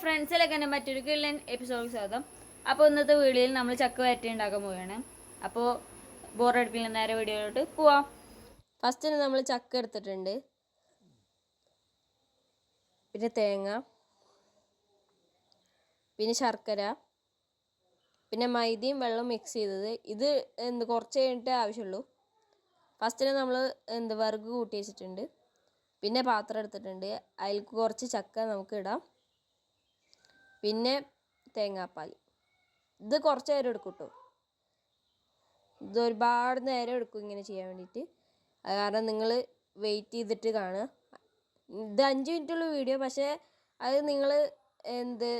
ഫ്രണ്ട്സിലൊക്കെ തന്നെ മറ്റൊരു കിള്ളൻ എപ്പിസോഡ് സ്വാഗതം അപ്പോൾ ഇന്നത്തെ വീഡിയോയിൽ നമ്മൾ ചക്ക വരട്ടി ഉണ്ടാക്കാൻ പോവുകയാണ്. അപ്പോൾ ബോറടിപ്പിക്കുന്ന നേരെ വീഡിയോയിലോട്ട് പോവാം. ഫസ്റ്റിന് നമ്മൾ ചക്ക എടുത്തിട്ടുണ്ട്. പിന്നെ തേങ്ങ. പിന്നെ ശർക്കര. പിന്നെ മൈദയും വെള്ളം മിക്സ് ചെയ്തത്. ഇത് എന്ത് കുറച്ച് കഴിഞ്ഞിട്ടേ ആവശ്യമുള്ളൂ. ഫസ്റ്റിന് നമ്മൾ എന്ത് വറുക് കൂട്ടി വെച്ചിട്ടുണ്ട്. പിന്നെ പാത്രം എടുത്തിട്ടുണ്ട്. അതിൽ കുറച്ച് ചക്ക നമുക്ക് ഇടാം. പിന്നെ തേങ്ങാപ്പാൽ. ഇത് കുറച്ച് നേരം എടുക്കും കേട്ടോ ഇത് ഒരുപാട് നേരം എടുക്കും ഇങ്ങനെ ചെയ്യാൻ വേണ്ടിയിട്ട്. അത് കാരണം നിങ്ങൾ വെയിറ്റ് ചെയ്തിട്ട് കാണുക. ഇത് അഞ്ച് മിനിറ്റുള്ള വീഡിയോ പക്ഷേ അത് നിങ്ങൾ എന്ത്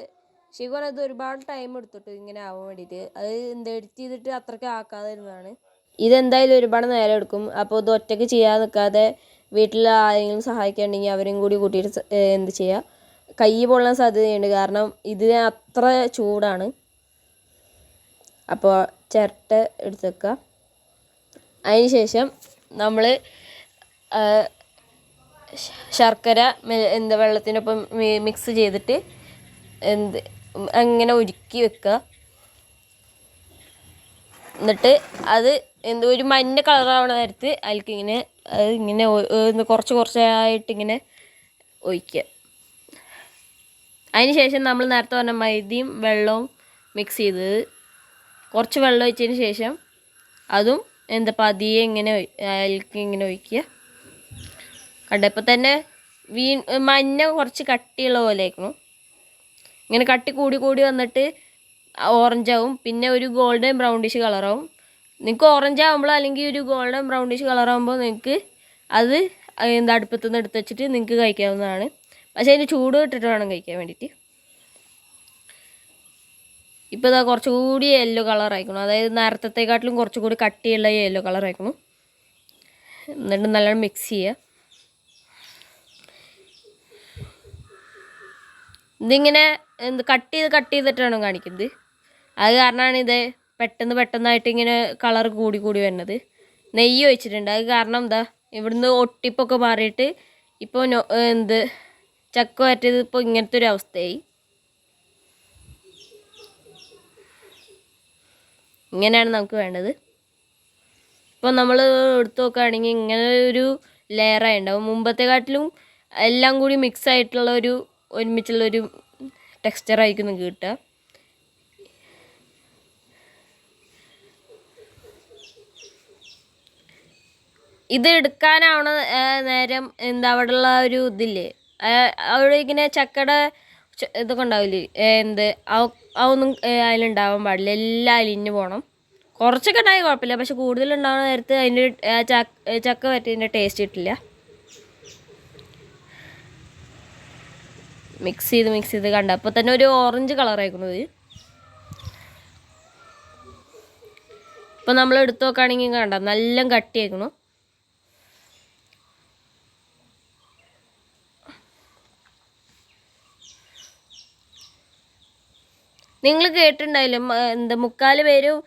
ശരിക്കും അത് ഒരുപാട് ടൈം എടുത്തിട്ട് ഇങ്ങനെ ആവാൻ വേണ്ടിയിട്ട്. അത് എന്ത് എഡിറ്റ് ചെയ്തിട്ട് അത്രയ്ക്ക് ആക്കാതെ ഇരുന്നതാണ് ഇതെന്തായാലും ഒരുപാട് നേരം എടുക്കും. അപ്പോൾ ഇത് ഒറ്റയ്ക്ക് ചെയ്യാതെ നിൽക്കാതെ വീട്ടിൽ ആരെങ്കിലും സഹായിക്കാണ്ടെങ്കിൽ അവരും കൂടി കൂട്ടിയിട്ട് എന്ത് ചെയ്യുക കൈ പൊള്ളാൻ സാധ്യതയുണ്ട്. കാരണം ഇതിന് അത്ര ചൂടാണ്. അപ്പോൾ ചിരട്ട എടുത്ത് വെക്കുക അതിന് ശേഷം നമ്മൾ ശർക്കര എന്ത് വെള്ളത്തിനൊപ്പം മിക്സ് ചെയ്തിട്ട് എന്ത് അങ്ങനെ ഉരുക്കി വെക്കുക എന്നിട്ട് അത് എന്ത് ഒരു മഞ്ഞ കളറാവണ നേരത്ത് അതിലേക്ക് ഇങ്ങനെ അത് ഇങ്ങനെ കുറച്ച് കുറച്ചായിട്ട് ഇങ്ങനെ ഒഴിക്കുക. അതിന് ശേഷം നമ്മൾ നേരത്തെ പറഞ്ഞ മൈദയും വെള്ളവും മിക്സ് ചെയ്തത് കുറച്ച് വെള്ളം ഒഴിച്ചതിന് ശേഷം അതും എന്താ പതിയെ ഇങ്ങനെ അതിലേക്ക് ഇങ്ങനെ ഒഴിക്കുക. കണ്ടപ്പോൾ തന്നെ വീ മഞ്ഞ കുറച്ച് കട്ടിയുള്ള പോലെ ആയിരിക്കണം ഇങ്ങനെ കട്ടി കൂടി കൂടി വന്നിട്ട് ഓറഞ്ച് ആവും. പിന്നെ ഒരു ഗോൾഡൻ ബ്രൗണ്ടിഷ് കളറാവും നിങ്ങൾക്ക് ഓറഞ്ച് ആകുമ്പോൾ അല്ലെങ്കിൽ ഒരു ഗോൾഡൻ ബ്രൗണ്ടിഷ് കളറാകുമ്പോൾ നിങ്ങൾക്ക് അത് എന്താ അടുപ്പത്തുനിന്ന് എടുത്ത് വെച്ചിട്ട് നിങ്ങൾക്ക് കഴിക്കാവുന്നതാണ്. പക്ഷേ അതിന് ചൂട് ഇട്ടിട്ട് വേണം കഴിക്കാൻ വേണ്ടിയിട്ട്. ഇപ്പോൾ ഇതാ കുറച്ചുകൂടി യെല്ലോ കളർ ആയിക്കണം. അതായത് നേരത്തെക്കാട്ടിലും കുറച്ചുകൂടി കട്ടിയുള്ള യെല്ലോ കളർ ആയിക്കണം. എന്നിട്ട് നല്ലോണം മിക്സ് ചെയ്യുക ഇതിങ്ങനെ എന്ത് കട്ട് ചെയ്ത് കട്ട് ചെയ്തിട്ടാണ് കാണിക്കുന്നത്. അത് കാരണമാണ് ഇത് പെട്ടെന്ന് പെട്ടെന്നായിട്ട് ഇങ്ങനെ കളർ കൂടി കൂടി വരുന്നത്. നെയ്യ് ഒഴിച്ചിട്ടുണ്ട്. അത് കാരണം എന്താ ഇവിടുന്ന് ഒട്ടിപ്പൊക്കെ മാറിയിട്ട് ഇപ്പോൾ എന്ത് ചക്ക വരട്ടിയത് ഇപ്പോൾ ഇങ്ങനത്തെ ഒരു അവസ്ഥയായി. ഇങ്ങനെയാണ് നമുക്ക് വേണ്ടത്. ഇപ്പോൾ നമ്മൾ എടുത്തു നോക്കുകയാണെങ്കിൽ ഇങ്ങനെ ഒരു ലെയറായി ഉണ്ടാവും മുമ്പത്തെക്കാട്ടിലും എല്ലാം കൂടി മിക്സ് ആയിട്ടുള്ള ഒരു ഒരുമിച്ചുള്ള ഒരു ടെക്സ്ചർ നിങ്ങൾക്ക് കിട്ടുക. ഇത് എടുക്കാനാവണ നേരം എന്താ അവിടെയുള്ള ഒരു ഇതില്ലേ? അവിടെ ഇങ്ങനെ ചക്കട ഇതൊക്കെ ഉണ്ടാവില്ലേ? എന്ത്? അതൊന്നും അതിലുണ്ടാവാൻ പാടില്ല. എല്ലാം അലിഞ്ഞു പോകണം കുറച്ചൊക്കെ ഉണ്ടായി കുഴപ്പമില്ല. പക്ഷെ കൂടുതലുണ്ടാവുന്ന നേരത്ത് അതിന്റെ ചക്ക പറ്റിയതിന്റെ ടേസ്റ്റ് കിട്ടില്ല. മിക്സ് ചെയ്ത് മിക്സ് ചെയ്ത് കണ്ട. അപ്പോൾ തന്നെ ഒരു ഓറഞ്ച് കളർ ആയിരിക്കുന്നത് ഇപ്പം നമ്മൾ എടുത്തു നോക്കുകയാണെങ്കിൽ കണ്ട? നല്ല കട്ടിയായിരുന്നു നിങ്ങൾ കേട്ടിട്ടുണ്ടാവില്ല എന്ത് മുക്കാൽ പേരും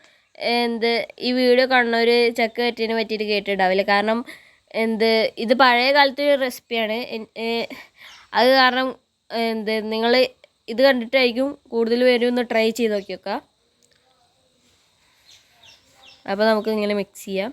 എന്ത് ഈ വീഡിയോ കാണുന്ന ഒരു ചക്ക പറ്റിയതിനെ പറ്റിയിട്ട് കേട്ടിട്ടുണ്ടാവില്ല? കാരണം എന്ത് ഇത് പഴയ കാലത്തെ ഒരു റെസിപ്പിയാണ്. അത് കാരണം എന്ത് നിങ്ങൾ ഇത് കണ്ടിട്ടായിരിക്കും കൂടുതൽ പേരും ഒന്ന് ട്രൈ ചെയ്ത് നോക്കി നോക്കുക അപ്പോൾ നമുക്ക് ഇങ്ങനെ മിക്സ് ചെയ്യാം.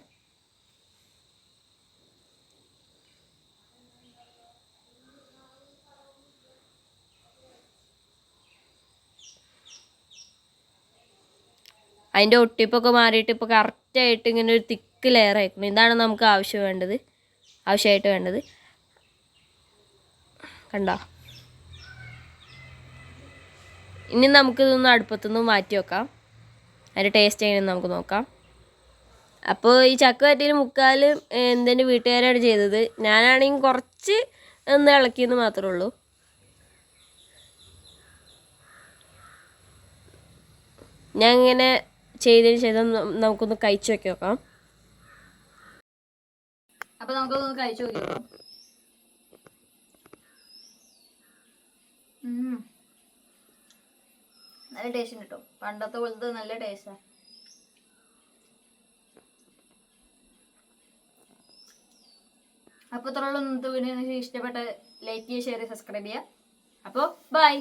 അതിന്റെ ഒട്ടിപ്പൊക്കെ മാറിയിട്ട് ഇപ്പോൾ കറക്റ്റായിട്ട് ഇങ്ങനെ ഒരു തിക്ക് ലെയർ ആയിരിക്കണം ഇതാണ് നമുക്ക് ആവശ്യം വേണ്ടത്. ആവശ്യമായിട്ട് വേണ്ടത്. കണ്ടോ? ഇനി നമുക്കിതൊന്ന് അടുപ്പത്തുനിന്ന് മാറ്റി വെക്കാം. അതിന്റെ ടേസ്റ്റ് എങ്ങനെയെന്ന് നമുക്ക് നോക്കാം. അപ്പോൾ ഈ ചക്ക വറ്റിയിൽ മുക്കാൽ എന്തെന്റെ വീട്ടുകാരാണ് ചെയ്തത്. ഞാനാണെങ്കിൽ കുറച്ച് ഒന്ന് ഇളക്കിയെന്ന് മാത്രമേ ഉള്ളൂ. ഞാൻ ഇങ്ങനെ ചെയ്തതിന് ശേഷം നമുക്കൊന്ന് കഴിച്ചു നോക്കി നോക്കാം. അപ്പോൾ നമുക്കൊന്ന് കഴിച്ചു നല്ല ടേസ്റ്റ് കിട്ടും പണ്ടത്തെ പോലത്തെ നല്ല ടേസ്റ്റാ അപ്പോൾ ഇത്രയുള്ള. വീഡിയോ ഇഷ്ടപ്പെട്ട ലൈക്ക് ചെയ്യുക ഷെയർ ചെയ്യുക സബ്സ്ക്രൈബ് ചെയ്യുക അപ്പോൾ ബൈ